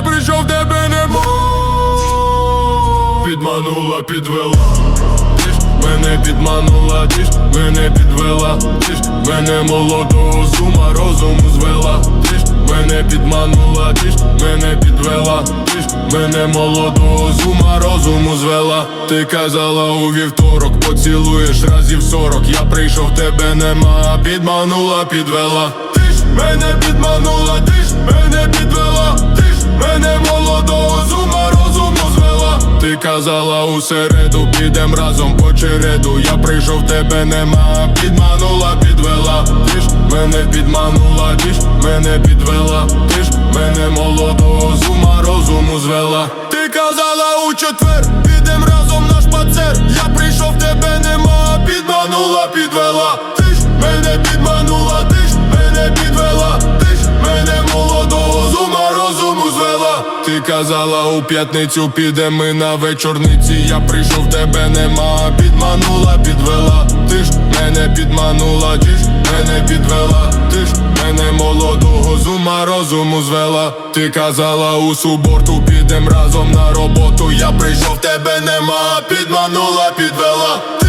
я прийшов тебе нема Підманула, підвела, ти ж мене підманула, ти ж мене підвела, ти ж мене молодого зума, розуму звела, ти ж мене підманула, ти ж мене підвела, ти ж мене молодого зума, розуму звела, ти казала у вівторок, поцілуєш разів сорок, я прийшов, тебе нема, підманула, підвела, ти ж мене підманула, ти ж мене підвела. Ти казала у середу, підем разом по череду. Я прийшов, тебе нема, підманула, підвела. Ти ж мене підманула, ти ж мене підвела, ти ж мене молодого з ума розуму звела. Ти казала у четвер, звела. Ти казала у п'ятницю підемо ми на вечорниці. Я прийшов, тебе нема, підманула, підвела. Ти ж мене підманула, ти ж мене підвела, ти ж мене молодого з ума розуму звела. Ти казала у суботу, підем разом на роботу. Я прийшов, тебе нема, підманула, підвела.